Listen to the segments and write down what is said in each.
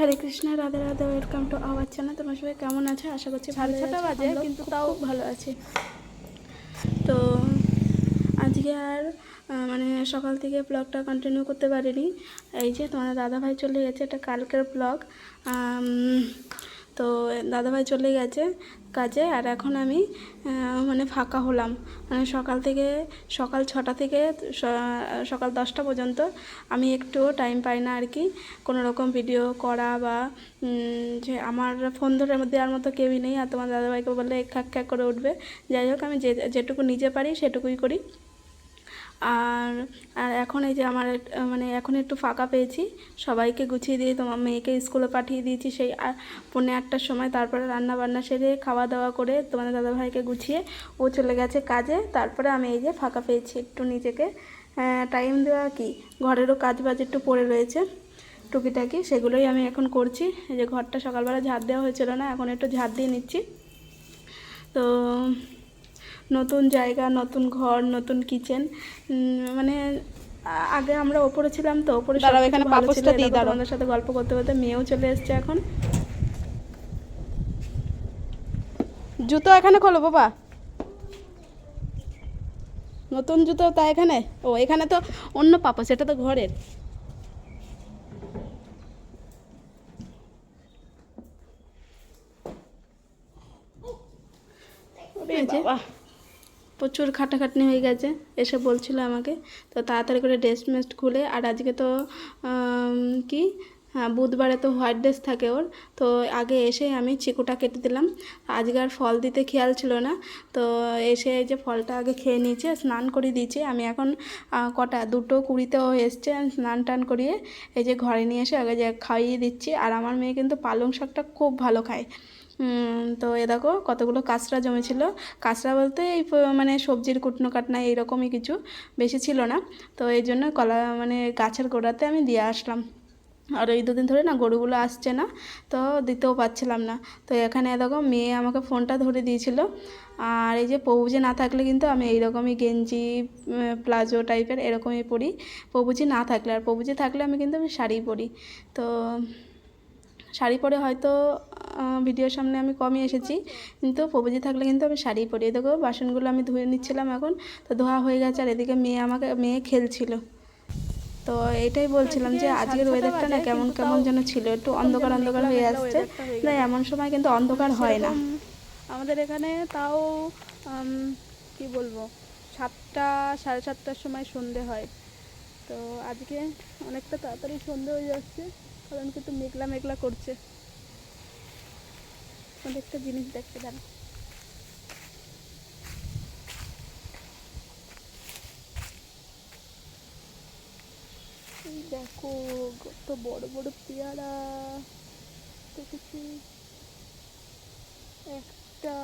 Hare Krishna Radha Radha welcome to our channel তোমার সবাই কেমন আছে? আশা করছি ভালো ছটা বাজে, কিন্তু তাও- ভালো আছে। তো আজকে আর মানে সকাল থেকে ব্লগটা কন্টিনিউ করতে পারিনি। এই যে তোমার দাদাভাই চলে গেছে এটা কালকের ব্লগ তো দাদাভাই চলে গেছে কাজে আর এখন আমি মানে ফাঁকা হলাম। মানে সকাল থেকে, সকাল ছটা থেকে সকাল দশটা পর্যন্ত আমি একটুও টাইম পাই না আর কি। কোনো রকম ভিডিও করা বা যে আমার ফোন ধরে দেওয়ার মতো কেউই নেই। আর তোমার দাদাভাইকে বললে খ্যাক খ্যাক করে উঠবে। যাই হোক, আমি যে, যেটুকু নিজে পারি সেটুকুই করি। আর আর এখন এই যে আমার মানে এখন একটু ফাঁকা পেয়েছি, সবাইকে গুছিয়ে দিয়ে তোমার মেয়েকে স্কুলে পাঠিয়ে দিয়েছি সেই পৌনে আটটার সময়, তারপরে রান্না বান্না সেরে খাওয়া দাওয়া করে তোমাদের দাদাভাইকে গুছিয়ে ও চলে গেছে কাজে, তারপরে আমি এই যে ফাঁকা পেয়েছি একটু নিজেকে। টাইম দেওয়া কি? ঘরেরও কাজ বাজ একটু পড়ে রয়েছে, টুকিটাকি, সেগুলোই আমি এখন করছি। এই যে ঘরটা সকালবেলা ঝাড় দেওয়া হয়েছিল না, এখন একটু ঝাড় দিয়ে নিচ্ছি। তো নতুন জায়গা নতুন ঘর নতুন কিচেন মানে আগে আমরা ওপরে ছিলাম তো ওপরে দাঁড়াও, এখানে দিই, দাঁড়াও। তোমাদের সাথে গল্প করতে করতে মেয়েও চলে এসছে এখন। জুতো এখানে খোলো বাবা। নতুন জুতো তা এখানে? ও এখানে তো অন্য পাপা সেটা তো ঘরের। বাবা। প্রচুর খাটাখাটনি হয়ে গেছে, এসে বলছিল আমাকে। তো তাড়াতাড়ি করে ড্রেস মেস্ট খুলে, আর আজকে তো কি? হ্যাঁ বুধবারে তো হোয়াইট ড্রেস থাকে ওর। তো আগে এসে আমি চিকুটা কেটে দিলাম। আজকে আর ফল দিতে খেয়াল ছিল না। তো এসে যে ফলটা আগে খেয়ে নিয়েছে স্নান করে দিয়েছে। আমি এখন কটা, দুটো কুড়িতেও এসছে স্নান টান করিয়ে এই যে ঘরে নিয়ে এসে আগে যে খাইয়ে দিচ্ছি। আর আমার মেয়ে কিন্তু পালং শাকটা খুব ভালো খায়। তো এ দেখো কতগুলো কাঁচরা জমেছিল। কাঁচরা বলতে এই মানে সবজির কুটনো কাটনা এইরকমই কিছু বেশি ছিল না। তো এই জন্য কলা মানে গাছের গোড়াতে আমি দিয়ে আসলাম। আর এই দুদিন ধরে না গরুগুলো আসছে না, তো দিতেও পারছিলাম না। তো এখানে দেখো মেয়ে আমাকে ফোনটা ধরে দিয়েছিল। আর এই যে পৌঁছে না থাকলে কিন্তু আমি এইরকমই গেঞ্জি প্লাজো টাইপের এরকমই পরি। পবুজি না থাকলে, আর পবুজি থাকলে আমি কিন্তু আমি শাড়ি পরি। তো শাড়ি পরে হয়তো ভিডিওর সামনে আমি কমই এসেছি। কিন্তু প্রভুজি থাকলে কিন্তু আমি শাড়ি পরি এই দেখো বাসনগুলো আমি ধুয়ে নিচ্ছিলাম এখন তো ধোয়া হয়ে গেছে আর এদিকে মেয়ে আমাকে মেয়ে খেলছিল। তো এটাই বলছিলাম যে আজকের ওয়েদারটা না কেমন কেমন যেন ছিল একটু অন্ধকার অন্ধকার হয়ে আসছে। না এমন সময় কিন্তু অন্ধকার হয় না। আমাদের এখানে তাও কি বলব সাতটা সাড়ে সাতটার সময় সন্ধে হয়। তো আজকে অনেকটা তাড়াতাড়ি সন্ধে হয়ে যাচ্ছে কারণ কিন্তু মেঘলা মেঘলা করছে। অনেকটা জিনিস দেখতে দাঁড়া এই দেখো, কত বড় বড় পেয়ারা। দেখেছি। একটা,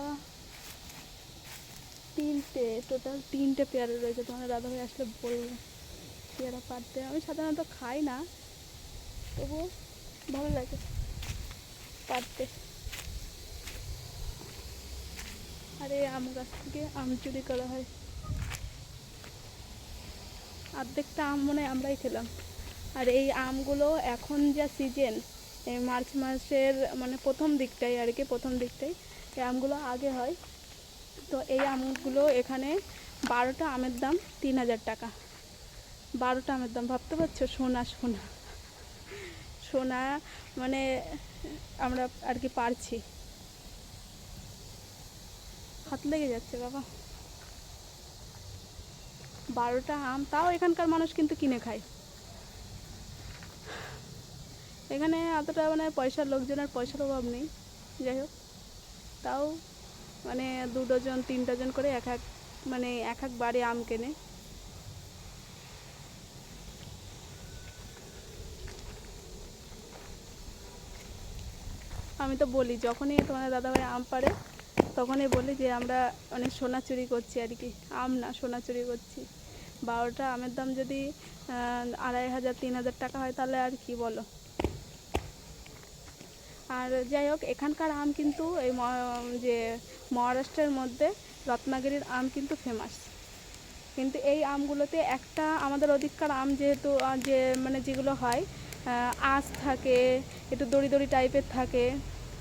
তিনটে টোটাল তিনটে পেয়ারা রয়েছে। তোমার দাদা ভাই আসলে বলব পেয়ারা পাড়তে আমি সাধারণত খাই না তবু ভালো লাগে পাড়তে আর এই আম গাছ থেকে আম চুরি করা হয়। অর্ধেকটা আম মনে আমরাই খেলাম। আর এই আমগুলো এখন যা সিজন এই মার্চ মাসের মানে প্রথম দিকটাই আর কি, প্রথম দিকটাই। এই আমগুলো আগে হয়। তো এই আমগুলো এখানে বারোটা আমের দাম তিন হাজার টাকা। বারোটা আমের দাম, ভাবতে পারছ? সোনা সোনা। সোনা মানে আমরা আর কি পারছি। হাত লেগে যাচ্ছে, বাবা। বারোটা আম, তাও এখানকার মানুষ কিন্তু কিনে খায়। এখানে অতটা মানে পয়সার লোকজনের পয়সার অভাব নেই। যাই হোক, তাও মানে দু ডজন, তিন ডজন করে এক এক মানে এক এক বাড়ি আম কেনে। আমি তো বলি, যখনই তোমার দাদাভাই আম পাড়ে তখনই বলি যে আমরা অনেক সোনা চুরি করছি আর কি, আম না, সোনা চুরি করছি। বারোটা আমের দাম যদি আড়াই হাজার, তিন হাজার টাকা হয় তাহলে আর কি বলো? আর যাই হোক, এখানকার আম কিন্তু এই যে মহারাষ্ট্রের মধ্যে রত্নাগিরির আম কিন্তু ফেমাস কিন্তু এই আমগুলোতে একটা আমাদের অধিককার আম যেহেতু যে মানে যেগুলো হয় আঁশ থাকে, একটু দড়ি দড়ি টাইপের থাকে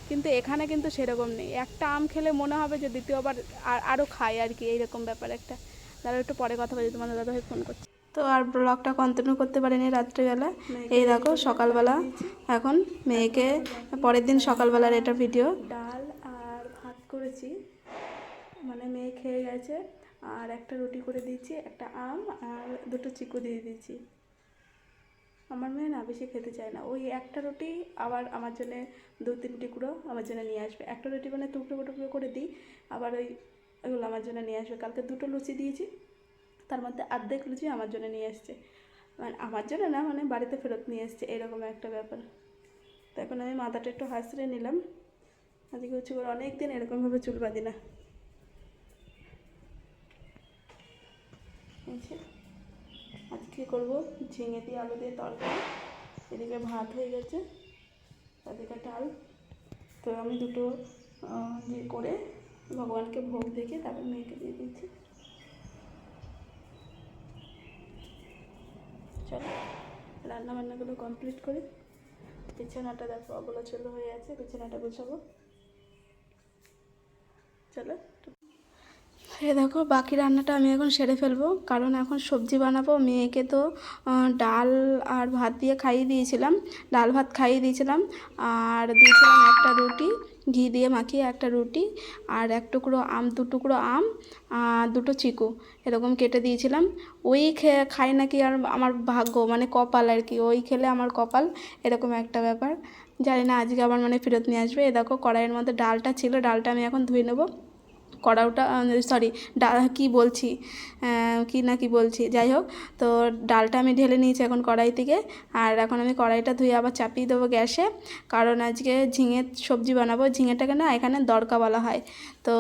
কিন্তু এখানে কিন্তু সেরকম নেই। একটা আম খেলে মনে হবে যে দ্বিতীয়বার আর আরও খাই আর কি এইরকম ব্যাপার একটা। দাদা একটু পরে কথা বলি তোমাদের দাদা ফোন করছে। তো আর ব্লগটা কন্টিনিউ করতে পারিনি রাত্রিবেলা। এই দেখো সকালবেলা এখন মেয়েকে পরের দিন সকালবেলার এটা ভিডিও ডাল আর ভাত করেছি। মানে মেয়ে খেয়ে গেছে। আর একটা রুটি করে দিয়েছি একটা আম আর দুটো চিকু দিয়ে দিয়েছি। আমার মেয়ে না বেশি খেতে চায় না। ওই একটা রুটি আবার আমার জন্যে দু তিন টুকরো আমার জন্য নিয়ে আসবে। একটা রুটি মানে টুকরো টুকরো করে দিই, আবার ওই, ওইগুলো আমার জন্য নিয়ে আসবে। কালকে দুটো লুচি দিয়েছি, তার মধ্যে আর্ধেক লুচি আমার জন্য নিয়ে এসছে মানে আমার জন্য না মানে বাড়িতে ফেরত নিয়ে এসছে এরকম একটা ব্যাপার। তো এখন আমি মাথাটা একটু হাসড়ে নিলাম। আজকে হচ্ছে অনেক দিন এরকমভাবে চুল বাঁধি না। আজকে করব? ঝিঙে দিয়ে আলু দিয়ে তরকারি। এদিকে ভাত হয়ে গেছে, এদিকে ডাল। তো আমি দুটো ইয়ে করে ভগবানকে ভোগ দেখে তারপর মেয়েকে দিয়ে দিচ্ছি। চলো রান্না বান্নাগুলো কমপ্লিট করি। বিছানাটা দেখো অবলা চলো হয়ে আছে, বিছানাটা গুছাবো। চলো এ দেখো, বাকি রান্নাটা আমি এখন সেরে ফেলব। কারণ এখন সবজি বানাবো। মেয়েকে তো ডাল আর ভাত দিয়ে খাইয়ে দিয়েছিলাম। ডাল ভাত খাইয়ে দিয়েছিলাম। আর দিয়েছিলাম একটা রুটি। ঘি দিয়ে মাখিয়ে একটা রুটি। আর এক টুকরো আম, দু টুকরো আম আর দুটো চিকু। এরকম কেটে দিয়েছিলাম। ওই খেয়ে খাই নাকি আর আমার ভাগ্য মানে কপাল আর কি। ওই খেলে আমার কপাল, এরকম একটা ব্যাপার। জানি না, আজকে আবার মানে ফেরত নিয়ে আসবে। এ দেখো, কড়াইয়ের মধ্যে ডালটা ছিল। ডালটা আমি এখন ধুয়ে নেব। কড়াউটা সরি ডা, কী বলছি কি না কি বলছি, যাই হোক, তো ডালটা আমি ঢেলে নিয়েছি এখন কড়াই থেকে, আর এখন আমি কড়াইটা ধুয়ে আবার চাপিয়ে দেবো গ্যাসে, কারণ আজকে ঝিঙের সবজি বানাবো, ঝিঙেটাকে না এখানে দরকা বলা হয়, তো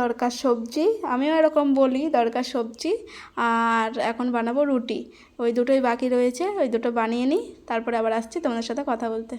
দরকার সবজি, আমিও এরকম বলি, দরকার সবজি, আর এখন বানাবো রুটি, ওই দুটোই বাকি রয়েছে, ওই দুটো বানিয়ে নিই, তারপরে আবার আসছি তোমাদের সাথে কথা বলতে।